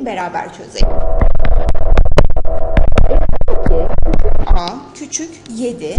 Gelin beraber çözelim. A küçük 7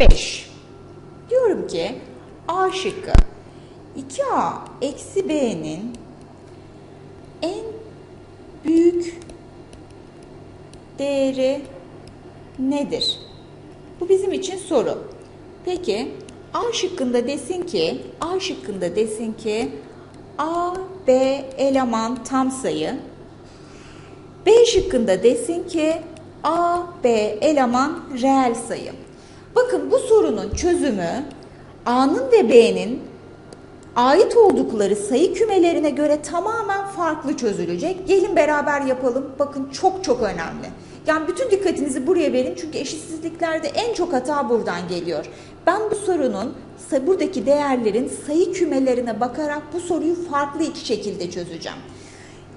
5 Diyorum ki A şıkkı 2A eksi B'nin en büyük değeri nedir? Bu bizim için soru. Peki A şıkkında desin ki A şıkkında desin ki A, B eleman tam sayı. B şıkkında desin ki A, B eleman reel sayı. Bakın bu sorunun çözümü A'nın ve B'nin ait oldukları sayı kümelerine göre tamamen farklı çözülecek. Gelin beraber yapalım. Bakın çok çok önemli. Yani bütün dikkatinizi buraya verin çünkü eşitsizliklerde en çok hata buradan geliyor. Ben bu sorunun buradaki değerlerin sayı kümelerine bakarak bu soruyu farklı iki şekilde çözeceğim.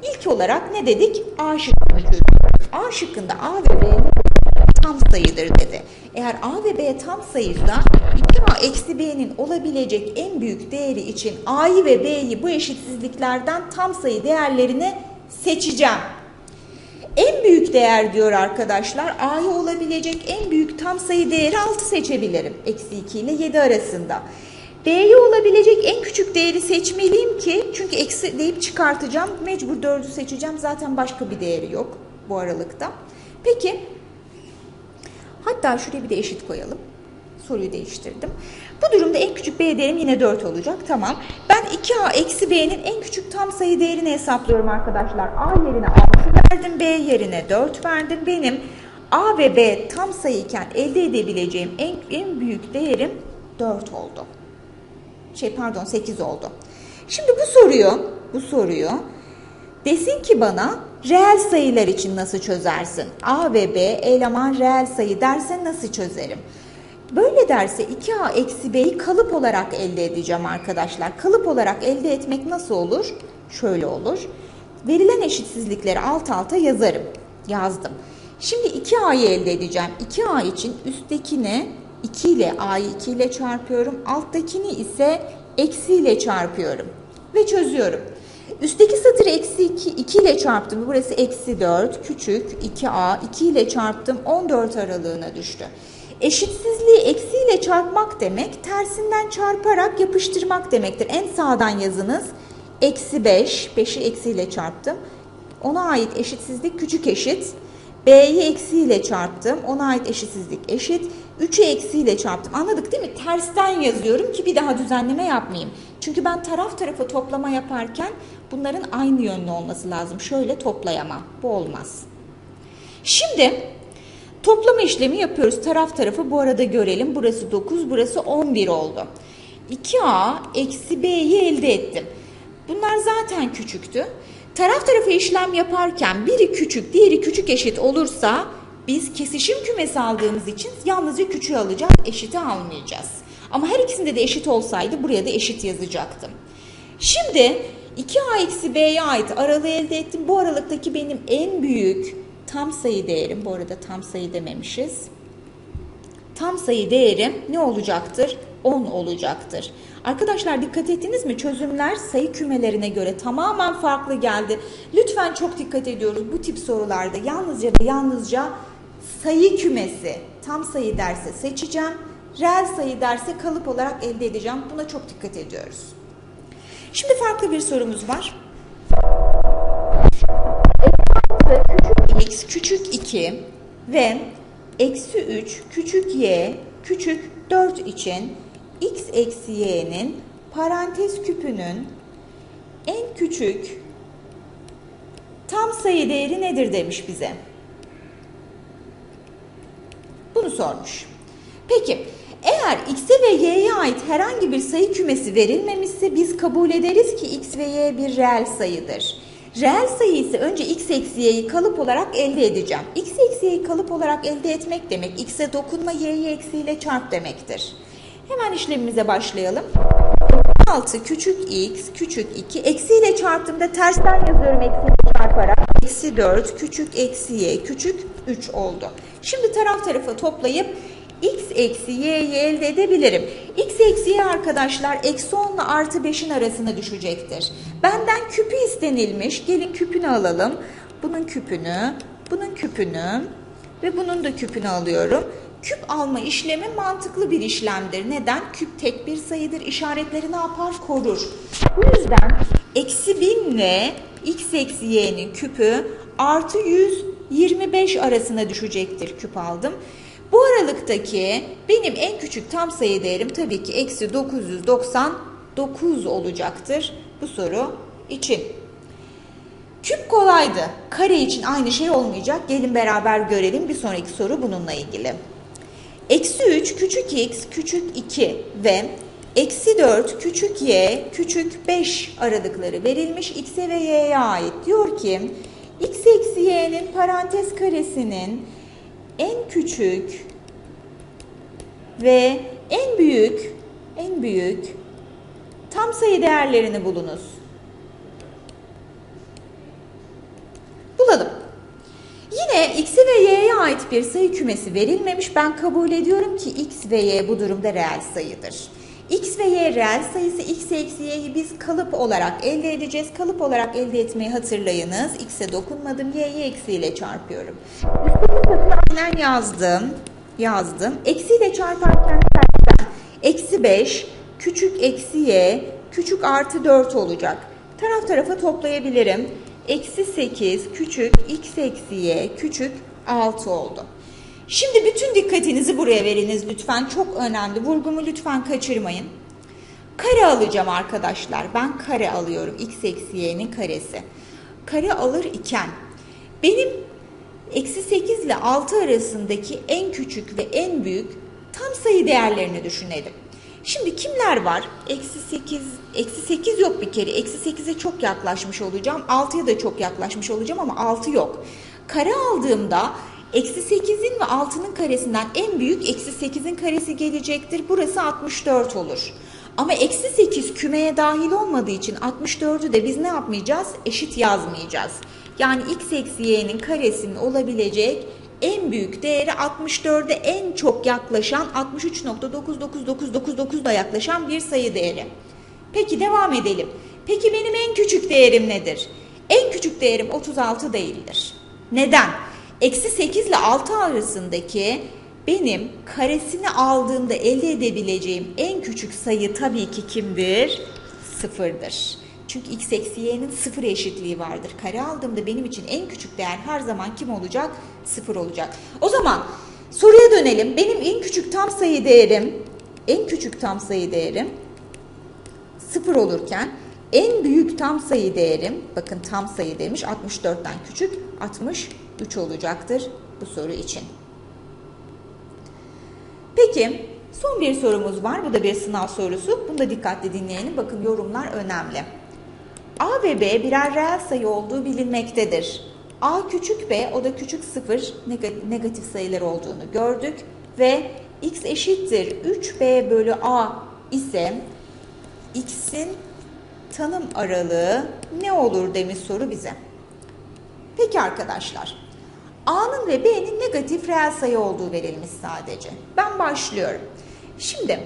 İlk olarak ne dedik? A şıkkını çözüyoruz. A şıkkında A ve B tam sayıdır dedi. Eğer A ve B tam sayıysa 2A eksi B'nin olabilecek en büyük değeri için A'yı ve B'yi bu eşitsizliklerden tam sayı değerlerini seçeceğim. En büyük değer diyor arkadaşlar. A'ya olabilecek en büyük tam sayı değeri 6 seçebilirim. Eksi 2 ile 7 arasında. B'ye olabilecek en küçük değeri seçmeliyim ki çünkü eksi deyip çıkartacağım. Mecbur 4'ü seçeceğim. Zaten başka bir değeri yok bu aralıkta. Peki hatta şuraya bir de eşit koyalım. Soruyu değiştirdim. Bu durumda en küçük B değerim yine 4 olacak. Tamam. Ben 2A eksi B'nin en küçük tam sayı değerini hesaplıyorum arkadaşlar. A yerine 6 verdim. B yerine 4 verdim. Benim A ve B tam sayıyken elde edebileceğim en, en büyük değerim 4 oldu. Şey pardon 8 oldu. Şimdi bu soruyu, bu soruyu desin ki bana reel sayılar için nasıl çözersin? A ve B eleman reel sayı derse nasıl çözerim? Böyle derse 2A eksi B'yi kalıp olarak elde edeceğim arkadaşlar. Kalıp olarak elde etmek nasıl olur? Şöyle olur. Verilen eşitsizlikleri alt alta yazarım. Yazdım. Şimdi 2A'yı elde edeceğim. 2A için üsttekini 2 ile A'yı 2 ile çarpıyorum. Alttakini ise eksi ile çarpıyorum. Ve çözüyorum. Üstteki satırı eksi 2, 2 ile çarptım. Burası eksi 4. Küçük 2A 2 ile çarptım. 14 aralığına düştü. Eşitsizliği eksiyle çarpmak demek, tersinden çarparak yapıştırmak demektir. En sağdan yazınız eksi 5, 5'i eksiyle çarptım. Ona ait eşitsizlik küçük eşit. B'yi eksiyle çarptım. Ona ait eşitsizlik eşit. 3'ü eksiyle çarptım. Anladık değil mi? Tersten yazıyorum ki bir daha düzenleme yapmayayım. Çünkü ben taraf tarafa toplama yaparken bunların aynı yönlü olması lazım. Şöyle toplayamam. Bu olmaz. Şimdi Toplama işlemi yapıyoruz. Taraf tarafı bu arada görelim. Burası 9, burası 11 oldu. 2A eksi B'yi elde ettim. Bunlar zaten küçüktü. Taraf tarafa işlem yaparken biri küçük, diğeri küçük eşit olursa biz kesişim kümesi aldığımız için yalnızca küçüğü alacağız, eşiti almayacağız. Ama her ikisinde de eşit olsaydı buraya da eşit yazacaktım. Şimdi 2A eksi B'ye ait aralığı elde ettim. Bu aralıktaki benim en büyük tam sayı değerim, bu arada tam sayı dememişiz. Tam sayı değerim ne olacaktır? 10 olacaktır. Arkadaşlar dikkat ettiniz mi? Çözümler sayı kümelerine göre tamamen farklı geldi. Lütfen çok dikkat ediyoruz bu tip sorularda. Yalnızca ve yalnızca sayı kümesi tam sayı derse seçeceğim. Reel sayı derse kalıp olarak elde edeceğim. Buna çok dikkat ediyoruz. Şimdi farklı bir sorumuz var x küçük 2 ve eksi 3 küçük y küçük 4 için x eksi y'nin parantez küpünün en küçük tam sayı değeri nedir demiş bize. Bunu sormuş. Peki eğer x'e ve y'ye ait herhangi bir sayı kümesi verilmemişse biz kabul ederiz ki x ve y bir reel sayıdır. Reel sayı ise önce x eksi y'yi kalıp olarak elde edeceğim. x eksi y'yi kalıp olarak elde etmek demek x'e dokunma y'yi eksiyle çarp demektir. Hemen işlemimize başlayalım. 6 küçük x küçük 2 eksiyle çarptığımda tersten yazıyorum eksiyle çarparak. Eksi 4 küçük eksi y küçük 3 oldu. Şimdi taraf tarafa toplayıp x eksi y'yi elde edebilirim. x eksi y arkadaşlar eksi 10 ile artı 5'in arasına düşecektir. Benden küpü istenilmiş. Gelin küpünü alalım. Bunun küpünü, bunun küpünü ve bunun da küpünü alıyorum. Küp alma işlemi mantıklı bir işlemdir. Neden? Küp tek bir sayıdır. İşaretleri ne yapar? Korur. Bu yüzden eksi 1000 ile x eksi y'nin küpü artı 125 arasına düşecektir küp aldım. Bu aralıktaki benim en küçük tam sayı değerim tabii ki eksi 999 olacaktır bu soru için. Küp kolaydı. Kare için aynı şey olmayacak. Gelin beraber görelim. Bir sonraki soru bununla ilgili. Eksi 3 küçük x küçük 2 ve eksi 4 küçük y küçük 5 aralıkları verilmiş x'e ve y'ye ait. Diyor ki x eksi y'nin parantez karesinin en küçük ve en büyük en büyük tam sayı değerlerini bulunuz. Bulalım. Yine x ve y'ye ait bir sayı kümesi verilmemiş. Ben kabul ediyorum ki x ve y bu durumda reel sayıdır. x ve y reel sayısı x eksi y'yi biz kalıp olarak elde edeceğiz. Kalıp olarak elde etmeyi hatırlayınız. x'e dokunmadım. y'yi eksiyle çarpıyorum. Üstteki satırı aynen yazdım. Yazdım. Eksiyle çarparken eksi 5 küçük eksi y küçük artı 4 olacak. Taraf tarafa toplayabilirim. Eksi 8 küçük x eksi y küçük 6 oldu. Şimdi bütün dikkatinizi buraya veriniz lütfen. Çok önemli. Vurgumu lütfen kaçırmayın. Kare alacağım arkadaşlar. Ben kare alıyorum. x eksi y'nin karesi. Kare alır iken benim eksi 8 ile 6 arasındaki en küçük ve en büyük tam sayı değerlerini düşünelim. Şimdi kimler var? Eksi 8, eksi 8 yok bir kere. Eksi 8'e çok yaklaşmış olacağım. 6'ya da çok yaklaşmış olacağım ama 6 yok. Kare aldığımda eksi 8'in ve 6'nın karesinden en büyük eksi 8'in karesi gelecektir. Burası 64 olur. Ama eksi 8 kümeye dahil olmadığı için 64'ü de biz ne yapmayacağız? Eşit yazmayacağız. Yani x eksi y'nin karesinin olabilecek en büyük değeri 64'e en çok yaklaşan 63.99999 da yaklaşan bir sayı değeri. Peki devam edelim. Peki benim en küçük değerim nedir? En küçük değerim 36 değildir. Neden? Eksi 8 ile 6 arasındaki benim karesini aldığımda elde edebileceğim en küçük sayı tabii ki kimdir? Sıfırdır. Çünkü x eksi y'nin sıfır eşitliği vardır. Kare aldığımda benim için en küçük değer her zaman kim olacak? Sıfır olacak. O zaman soruya dönelim. Benim en küçük tam sayı değerim, en küçük tam sayı değerim sıfır olurken en büyük tam sayı değerim, bakın tam sayı demiş 64'ten küçük 63 olacaktır bu soru için. Peki son bir sorumuz var. Bu da bir sınav sorusu. Bunu da dikkatli dinleyelim. Bakın yorumlar önemli. A ve B birer reel sayı olduğu bilinmektedir. A küçük B, o da küçük sıfır negatif sayılar olduğunu gördük. Ve x eşittir 3B bölü A ise x'in tanım aralığı ne olur demiş soru bize. Peki arkadaşlar, A'nın ve B'nin negatif reel sayı olduğu verilmiş sadece. Ben başlıyorum. Şimdi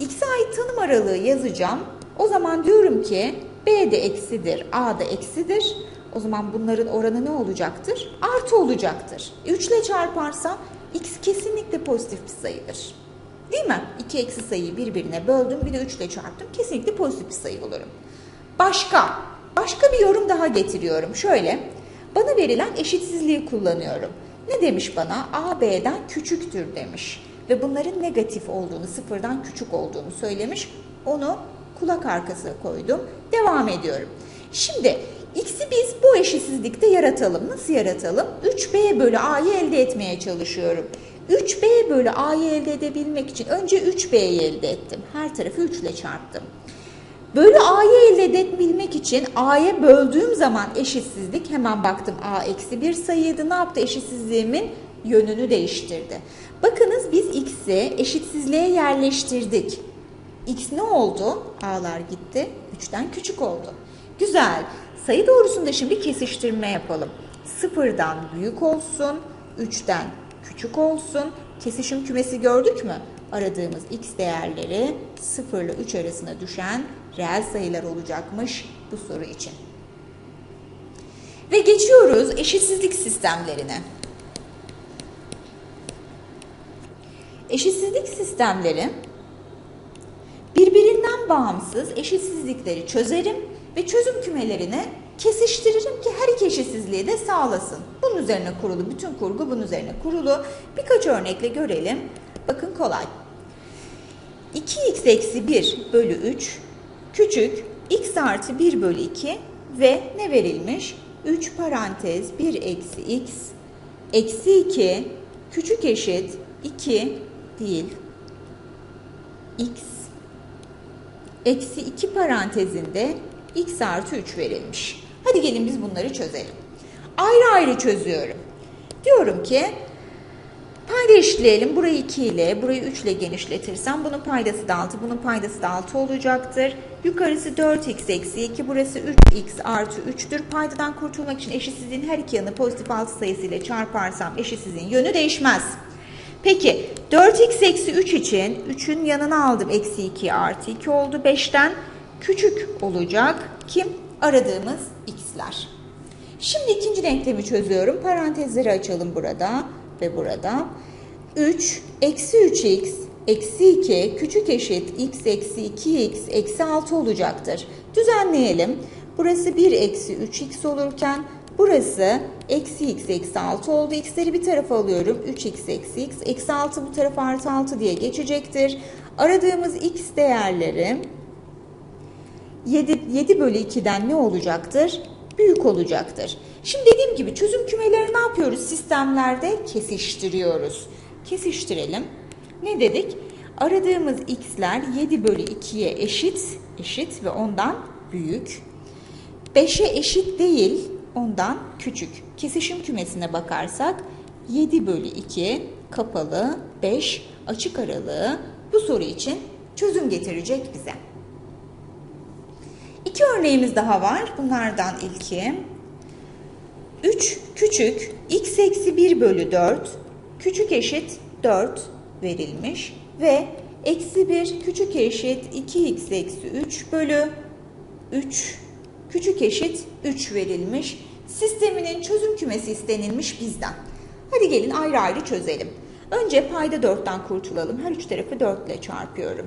x'e ait tanım aralığı yazacağım. O zaman diyorum ki B de eksidir, A da eksidir. O zaman bunların oranı ne olacaktır? Artı olacaktır. 3 ile çarparsam x kesinlikle pozitif bir sayıdır. Değil mi? İki eksi sayıyı birbirine böldüm, bir de 3 ile çarptım. Kesinlikle pozitif bir sayı bulurum. Başka, başka bir yorum daha getiriyorum. Şöyle, bana verilen eşitsizliği kullanıyorum. Ne demiş bana? A, B'den küçüktür demiş. Ve bunların negatif olduğunu, sıfırdan küçük olduğunu söylemiş. Onu kulak arkası koydum. Devam ediyorum. Şimdi x'i biz bu eşitsizlikte yaratalım. Nasıl yaratalım? 3b bölü a'yı elde etmeye çalışıyorum. 3b bölü a'yı elde edebilmek için önce 3b'yi elde ettim. Her tarafı 3 ile çarptım. Bölü a'yı elde edebilmek için a'ya böldüğüm zaman eşitsizlik hemen baktım a eksi bir sayıydı. Ne yaptı eşitsizliğimin yönünü değiştirdi. Bakınız biz x'i eşitsizliğe yerleştirdik. X ne oldu? A'lar gitti. 3'ten küçük oldu. Güzel. Sayı doğrusunda şimdi kesiştirme yapalım. Sıfırdan büyük olsun, 3'ten küçük olsun. Kesişim kümesi gördük mü? aradığımız x değerleri 0 ile 3 arasına düşen reel sayılar olacakmış bu soru için. Ve geçiyoruz eşitsizlik sistemlerine. Eşitsizlik sistemleri birbirinden bağımsız eşitsizlikleri çözerim ve çözüm kümelerini kesiştiririm ki her iki eşitsizliği de sağlasın. Bunun üzerine kurulu, bütün kurgu bunun üzerine kurulu. Birkaç örnekle görelim. Bakın kolay. 2x eksi 1 bölü 3 küçük x artı 1 bölü 2 ve ne verilmiş? 3 parantez 1 eksi x eksi 2 küçük eşit 2 değil x eksi 2 parantezinde x artı 3 verilmiş. Hadi gelin biz bunları çözelim. Ayrı ayrı çözüyorum. Diyorum ki payda. Burayı 2 ile, burayı 3 ile genişletirsem bunun paydası da 6, bunun paydası da 6 olacaktır. Yukarısı 4x eksi 2, burası 3x artı 3'tür. Paydadan kurtulmak için eşitsizliğin her iki yanı pozitif 6 sayısıyla çarparsam eşitsizliğin yönü değişmez. Peki 4x eksi 3 için 3'ün yanına aldım. Eksi 2 artı 2 oldu. 5'ten küçük olacak. Kim? Aradığımız x'ler. Şimdi ikinci denklemi çözüyorum. Parantezleri açalım burada ve burada. 3 eksi 3x eksi 2 küçük eşit x eksi 2x eksi 6 olacaktır. Düzenleyelim. Burası 1 eksi 3x olurken burası eksi x eksi 6 oldu. x'leri bir tarafa alıyorum. 3x eksi x eksi 6 bu tarafa artı 6 diye geçecektir. Aradığımız x değerleri 7, 7 bölü 2'den ne olacaktır? Büyük olacaktır. Şimdi dediğim gibi çözüm kümeleri ne yapıyoruz? Sistemlerde kesiştiriyoruz. Kesiştirelim. Ne dedik? Aradığımız x'ler 7 bölü 2'ye eşit, eşit ve ondan büyük. 5'e eşit değil, ondan küçük. Kesişim kümesine bakarsak 7 bölü 2 kapalı, 5 açık aralığı bu soru için çözüm getirecek bize. İki örneğimiz daha var. Bunlardan ilki 3 küçük x eksi 1 bölü 4 küçük eşit 4 verilmiş ve eksi 1 küçük eşit 2x eksi 3 bölü 3 küçük eşit 3 verilmiş. Sisteminin çözüm kümesi istenilmiş bizden. Hadi gelin ayrı ayrı çözelim. Önce payda 4'ten kurtulalım. Her üç tarafı 4 ile çarpıyorum.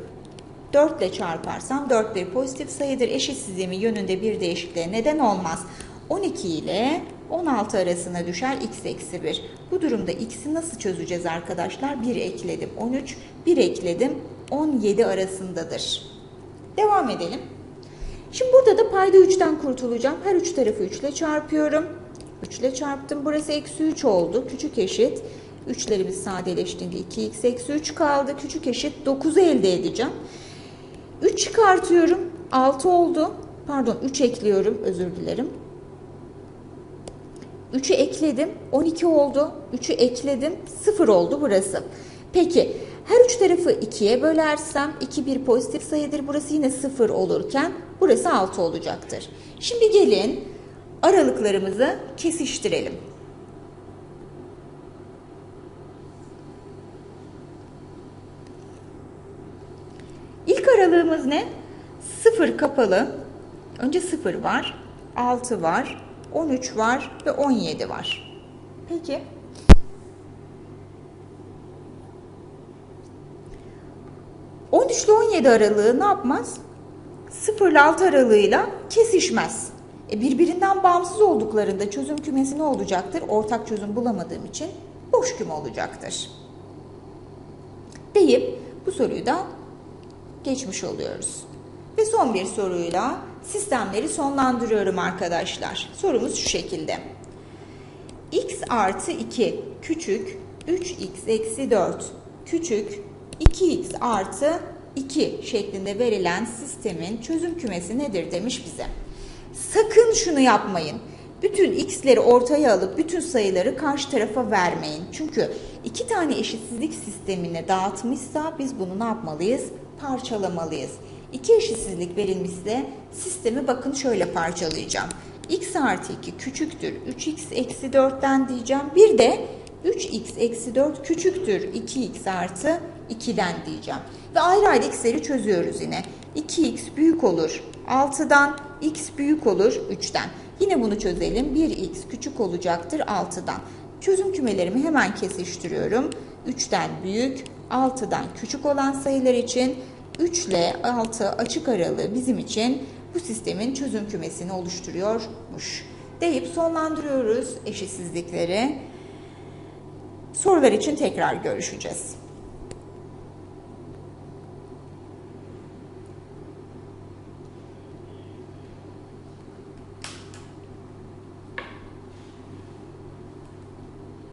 4 ile çarparsam 4 bir pozitif sayıdır. Eşitsizliğimin yönünde bir değişikliğe neden olmaz. 12 ile 16 arasına düşer x eksi 1. Bu durumda x'i nasıl çözeceğiz arkadaşlar? 1 ekledim 13, 1 ekledim 17 arasındadır. Devam edelim. Şimdi burada da payda 3'ten kurtulacağım. Her üç tarafı 3 ile çarpıyorum. 3 ile çarptım. Burası eksi 3 oldu. Küçük eşit. 3'lerimiz sadeleştiğinde 2x eksi 3 kaldı. Küçük eşit 9'u elde edeceğim. 3 çıkartıyorum. 6 oldu. Pardon 3 ekliyorum. Özür dilerim. 3'ü ekledim. 12 oldu. 3'ü ekledim. 0 oldu burası. Peki her üç tarafı 2'ye bölersem 2 bir pozitif sayıdır. Burası yine 0 olurken burası 6 olacaktır. Şimdi gelin aralıklarımızı kesiştirelim. İlk aralığımız ne? 0 kapalı. Önce 0 var. 6 var. 13 var ve 17 var. Peki. ...13 ile 17 aralığı ne yapmaz? 0 ile 6 aralığıyla kesişmez. E birbirinden bağımsız olduklarında çözüm kümesi ne olacaktır? Ortak çözüm bulamadığım için boş küme olacaktır. Deyip bu soruyu da geçmiş oluyoruz. Ve son bir soruyla sistemleri sonlandırıyorum arkadaşlar. Sorumuz şu şekilde. x artı 2 küçük 3x eksi 4 küçük 2x artı 2 şeklinde verilen sistemin çözüm kümesi nedir demiş bize. Sakın şunu yapmayın. Bütün x'leri ortaya alıp bütün sayıları karşı tarafa vermeyin. Çünkü iki tane eşitsizlik sistemine dağıtmışsa biz bunu ne yapmalıyız? Parçalamalıyız. İki eşitsizlik verilmişse sistemi bakın şöyle parçalayacağım. x artı 2 küçüktür 3x eksi 4'ten diyeceğim. Bir de 3x eksi 4 küçüktür 2x artı 2'den diyeceğim. Ve ayrı ayrı x'leri çözüyoruz yine. 2x büyük olur 6'dan, x büyük olur 3'ten. Yine bunu çözelim. 1x küçük olacaktır 6'dan. Çözüm kümelerimi hemen kesiştiriyorum. 3'ten büyük, 6'dan küçük olan sayılar için 3 ile 6 açık aralığı bizim için bu sistemin çözüm kümesini oluşturuyormuş. Deyip sonlandırıyoruz eşitsizlikleri. Sorular için tekrar görüşeceğiz.